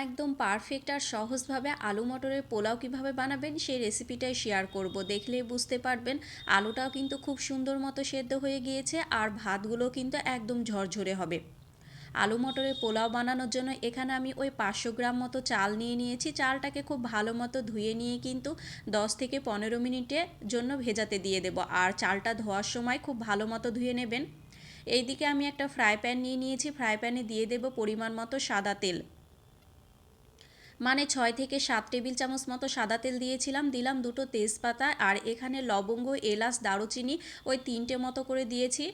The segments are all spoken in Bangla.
একদম পারফেক্ট আর সহজভাবে আলু মটরের পোলাও কীভাবে বানাবেন সেই রেসিপিটাই শেয়ার করব। দেখলেই বুঝতে পারবেন, আলুটাও কিন্তু খুব সুন্দর মতো সেদ্ধ হয়ে গিয়েছে আর ভাতগুলো কিন্তু একদম ঝরঝরে হবে। আলু মটরের পোলাও বানানোর জন্য এখানে আমি ওই পাঁচশো গ্রাম মতো চাল নিয়ে নিয়েছি। চালটাকে খুব ভালো মতো ধুয়ে নিয়ে কিন্তু দশ থেকে পনেরো মিনিটের জন্য ভেজাতে দিয়ে দেব আর চালটা ধোয়ার সময় খুব ভালো মতো ধুয়ে নেবেন। এইদিকে আমি একটা ফ্রাই প্যান নিয়ে নিয়েছি। ফ্রাই প্যানে দিয়ে দেব পরিমাণ মতো সাদা তেল। মানে ছয় থেকে সাত টেবিল চামচ মতো সাদা তেল দিয়েছিলাম, দিলাম দুটো তেজপাতা আর এখানে লবঙ্গ, এলাচ, দারুচিনি, ওই তিনটে মতো করে দিয়েছি।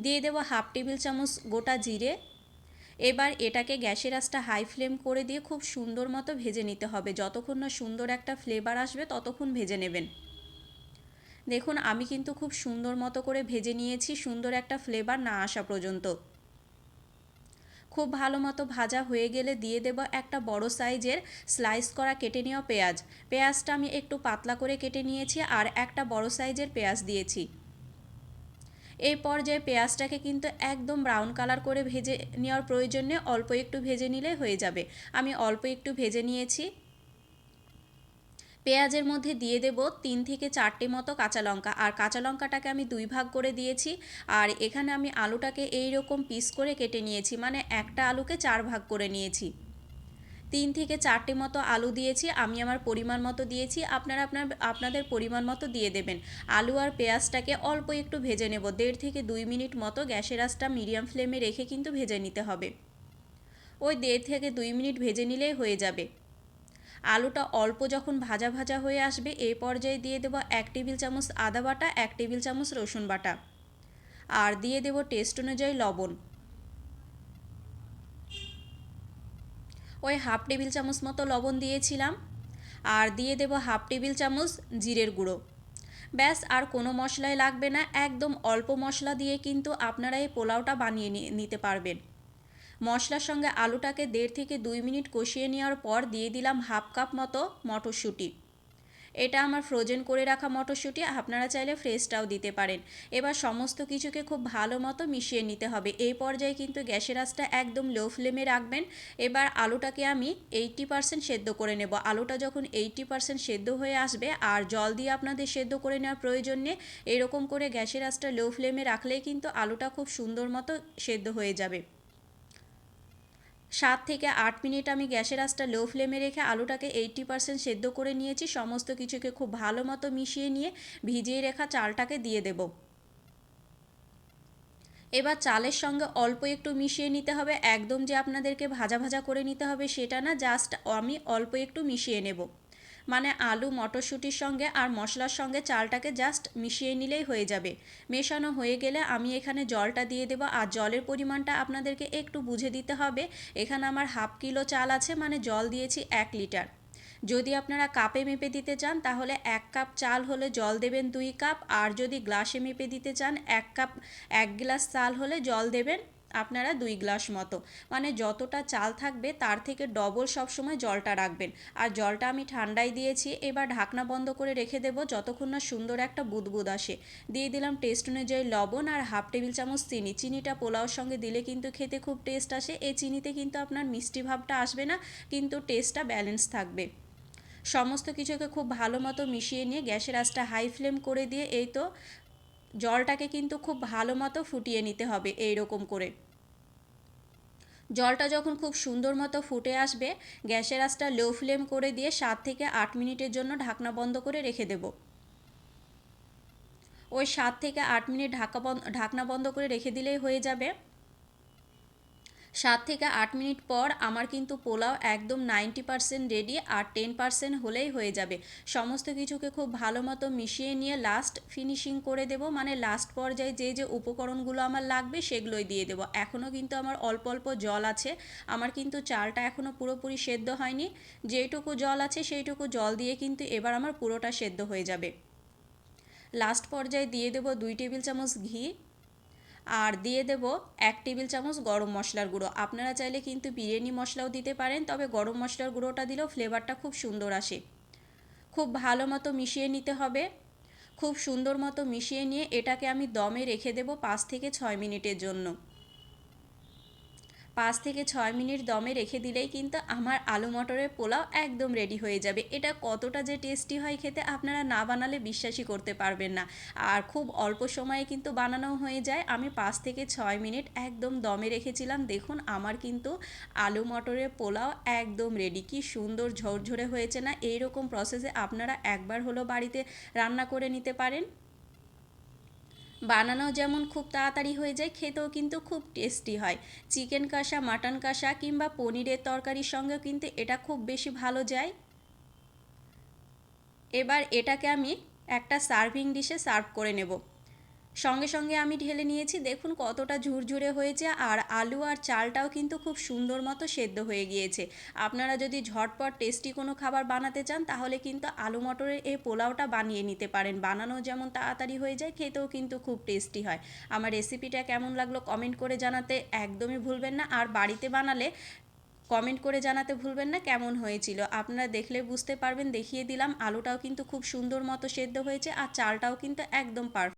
দিয়ে দেবো হাফ টেবিল চামচ গোটা জিরে। এবার এটাকে গ্যাসের আঁচটা হাই ফ্লেম করে দিয়ে খুব সুন্দর মতো ভেজে নিতে হবে। যতক্ষণ না সুন্দর একটা ফ্লেভার আসবে, ততক্ষণ ভেজে নেবেন। দেখুন, আমি কিন্তু খুব সুন্দর মতো করে ভেজে নিয়েছি, সুন্দর একটা ফ্লেভার না আসা পর্যন্ত। খুব ভালো মতো ভাজা হয়ে গেলে দিয়ে দেব একটা বড় সাইজের স্লাইস করা কেটে নেওয়া পেঁয়াজ। পেঁয়াজটা আমি একটু পাতলা করে কেটে নিয়েছি আর একটা বড় সাইজের পেঁয়াজ দিয়েছি। এই পর্যায়ে পেঁয়াজটাকে কিন্তু একদম ব্রাউন কালার করে ভেজে নেওয়ার প্রয়োজনে অল্প একটু ভেজে নিলে হয়ে যাবে। আমি অল্প একটু ভেজে নিয়েছি। পেঁয়াজের মধ্যে দিয়ে দেব তিন থেকে চারটে মতো কাঁচা লঙ্কা। আর কাঁচা লঙ্কাটাকে আমি দুই ভাগ করে দিয়েছি। আর এখানে আমি আলুটাকে এই রকম পিস করে কেটে নিয়েছি। মানে একটা আলুকে চার ভাগ করে নিয়েছি। তিন থেকে চারটে মতো আলু দিয়েছি। আমি আমার পরিমাণ মতো দিয়েছি। আপনারা আপনার, আপনাদের পরিমাণ মতো দিয়ে দেবেন। আলু আর পেঁয়াজটাকে অল্প একটু ভেজে নেব। দেড় থেকে দুই মিনিট মতো গ্যাসের আঁচটা মিডিয়াম ফ্লেমে রেখে কিন্তু ভেজে নিতে হবে। ওই দেড় থেকে দুই মিনিট ভেজে নিলেই হয়ে যাবে। আলুটা অল্প যখন ভাজা ভাজা হয়ে আসবে এই পর্যায়ে দিয়ে দেবো এক টেবিল চামচ আদা বাটা, এক টেবিল চামচ রসুন বাটা। আর দিয়ে দেবো টেস্ট অনুযায়ী লবণ। ওই হাফ টেবিল চামচ মতো লবণ দিয়েছিলাম। আর দিয়ে দেব হাফ টেবিল চামচ জিরের গুঁড়ো। ব্যাস, আর কোনো মশলাই লাগবে না। একদম অল্প মশলা দিয়ে কিন্তু আপনারা এই পোলাওটা বানিয়ে নিতে পারবেন। মশলার সঙ্গে আলুটাকে দেড় থেকে দুই মিনিট কষিয়ে নেওয়ার পর দিয়ে দিলাম হাফ কাপ মতো মটরশুঁটি। এটা আমার ফ্রোজেন করে রাখা মটরশুঁটি, আপনারা চাইলে ফ্রেশটাও দিতে পারেন। এবার সমস্ত কিছুকে খুব ভালো মতো মিশিয়ে নিতে হবে। এই পর্যায়ে কিন্তু গ্যাসের আঁচটা একদম লো ফ্লেমে রাখবেন। এবার আলুটাকে আমি এইটটি পারসেন্ট সেদ্ধ করে নেব। আলুটা যখন এইটটি পারসেন্ট সেদ্ধ হয়ে আসবে, আর জল দিয়ে আপনাদের সেদ্ধ করে নেওয়ার প্রয়োজন নেই, এরকম করে গ্যাসের আঁচটা লো ফ্লেমে রাখলেই কিন্তু আলুটা খুব সুন্দর মতো সেদ্ধ হয়ে যাবে। সাত থেকে আট মিনিট আমি গ্যাসের আঁচটা লো ফ্লেমে রেখে আলুটাকে এইটটি পারসেন্ট সেদ্ধ করে নিয়েছি। সমস্ত কিছুকে খুব ভালো মতো মিশিয়ে নিয়ে ভিজিয়ে রেখা চালটাকে দিয়ে দেব। এবার চালের সঙ্গে অল্প একটু মিশিয়ে নিতে হবে। একদম যে আপনাদেরকে ভাজা ভাজা করে নিতে হবে সেটা না, জাস্ট আমি অল্প একটু মিশিয়ে নেব। মানে আলু, মটরশুঁটির সঙ্গে আর মশলার সঙ্গে চালটাকে জাস্ট মিশিয়ে নিলেই হয়ে যাবে। মেশানো হয়ে গেলে আমি এখানে জলটা দিয়ে দেবো আর জলের পরিমাণটা আপনাদেরকে একটু বুঝে দিতে হবে। এখানে আমার হাফ কিলো চাল আছে মানে জল দিয়েছি এক লিটার। যদি আপনারা কাপে মেপে দিতে চান, তাহলে এক কাপ চাল হলে জল দেবেন দুই কাপ, আর যদি গ্লাসে মেপে দিতে চান, এক কাপ, এক গ্লাস চাল হলে জল দেবেন আপনারা দুই গ্লাস মতো। মানে যতটা চাল থাকবে তার থেকে ডবল সবসময় জলটা রাখবেন। আর জলটা আমি ঠান্ডায় দিয়েছি, এবার ঢাকনা বন্ধ করে রেখে দেবো, যতক্ষণ না সুন্দর একটা বুদবুদ আসে। দিয়ে দিলাম টেস্ট অনুযায়ী লবণ আর হাফ টেবিল চামচ চিনি। চিনিটা পোলাওর সঙ্গে দিলে কিন্তু খেতে খুব টেস্ট আসে। এই চিনিতে কিন্তু আপনার মিষ্টি ভাবটা আসবে না, কিন্তু টেস্টটা ব্যালেন্স থাকবে। সমস্ত কিছুকে খুব ভালো মতো মিশিয়ে নিয়ে গ্যাসের আঁচটা হাই ফ্লেম করে দিয়ে এই তো জলটাকে কিন্তু খুব ভালো মতো ফুটিয়ে নিতে হবে এই রকম করে। জলটা যখন খুব সুন্দর মতো ফুটে আসবে, গ্যাসের আঁচটা লো ফ্লেম করে দিয়ে সাত থেকে আট মিনিটের জন্য ঢাকনা বন্ধ করে রেখে দেব। ওই সাত থেকে আট মিনিট ঢাকা বন্ধ ঢাকনা বন্ধ করে রেখে দিলেই হয়ে যাবে। সাত থেকে আট মিনিট পর আমার কিন্তু পোলাও একদম নাইনটি পারসেন্ট রেডি আর টেন পারসেন্ট হলেই হয়ে যাবে। সমস্ত কিছুকে খুব ভালো মতো মিশিয়ে নিয়ে লাস্ট ফিনিশিং করে দেব। মানে লাস্ট পর্যায়ে যে যে উপকরণগুলো আমার লাগবে সেগুলোই দিয়ে দেবো। এখনও কিন্তু আমার অল্প অল্প জল আছে। আমার কিন্তু চালটা এখনও পুরোপুরি সেদ্ধ হয়নি। যেইটুকু জল আছে সেইটুকু জল দিয়ে কিন্তু এবার আমার পুরোটা সেদ্ধ হয়ে যাবে। লাস্ট পর্যায়ে দিয়ে দেবো দুই টেবিল চামচ ঘি। আর দিয়ে দেব এক টেবিল চামচ গরম মশলার গুঁড়ো। আপনারা চাইলে কিন্তু বিরিয়ানি মশলাও দিতে পারেন, তবে গরম মশলার গুঁড়োটা দিলেও ফ্লেভারটা খুব সুন্দর আসে। খুব ভালো মতো মিশিয়ে নিতে হবে। খুব সুন্দর মতো মিশিয়ে নিয়ে এটাকে আমি দমে রেখে দেব পাঁচ থেকে ছয় মিনিটের জন্য। পাঁচ থেকে ছয় মিনিট দমে রেখে দিলেই কিন্তু আমার আলু মটরের পোলাও একদম রেডি হয়ে যাবে। এটা কতটা যে টেস্টি হয় খেতে আপনারা না বানালে বিশ্বাসই করতে পারবেন না। আর খুব অল্প সময়ে কিন্তু বানানো হয়ে যায়। আমি পাঁচ থেকে ছয় মিনিট একদম দমে রেখেছিলাম। দেখুন, আমার কিন্তু আলু মটরের পোলাও একদম রেডি কি সুন্দর ঝরঝরে হয়েছে না? এইরকম প্রসেসে আপনারা একবার হলো বাড়িতে রান্না করে নিতে পারেন। বানানো যেমন খুব তাড়াতাড়ি হয়ে যায়, খেতেও কিন্তু খুব টেস্টি হয়। চিকেন কষা মাটন কষা কিংবা পনিরের তরকারির সঙ্গেও কিন্তু এটা খুব বেশি ভালো যায়। এবার এটাকে আমি একটা সার্ভিং ডিশে সার্ভ করে নেব। সঙ্গে সঙ্গে আমি ঢেলে নিয়েছি। দেখুন কতটা ঝুরঝুরে হয়েছে আর আলু আর চালটাও কিন্তু খুব সুন্দর মতো সেদ্ধ হয়ে গিয়েছে। আপনারা যদি ঝটপট টেস্টি কোনো খাবার বানাতে চান, তাহলে কিন্তু আলু মটরের এই পোলাওটা বানিয়ে নিতে পারেন। বানানো যেমন তাড়াতাড়ি হয়ে যায়, খেতেও কিন্তু খুব টেস্টি হয়। আমার রেসিপিটা কেমন লাগল কমেন্ট করে জানাতে একদমই ভুলবেন না। আর বাড়িতে বানালে কমেন্ট করে জানাতে ভুলবেন না কেমন হয়েছিল। আপনারা দেখলে বুঝতে পারবেন, দেখিয়ে দিলাম। আলুটাও কিন্তু খুব সুন্দর মতো সেদ্ধ হয়েছে আর চালটাও কিন্তু একদম পারফেক্ট।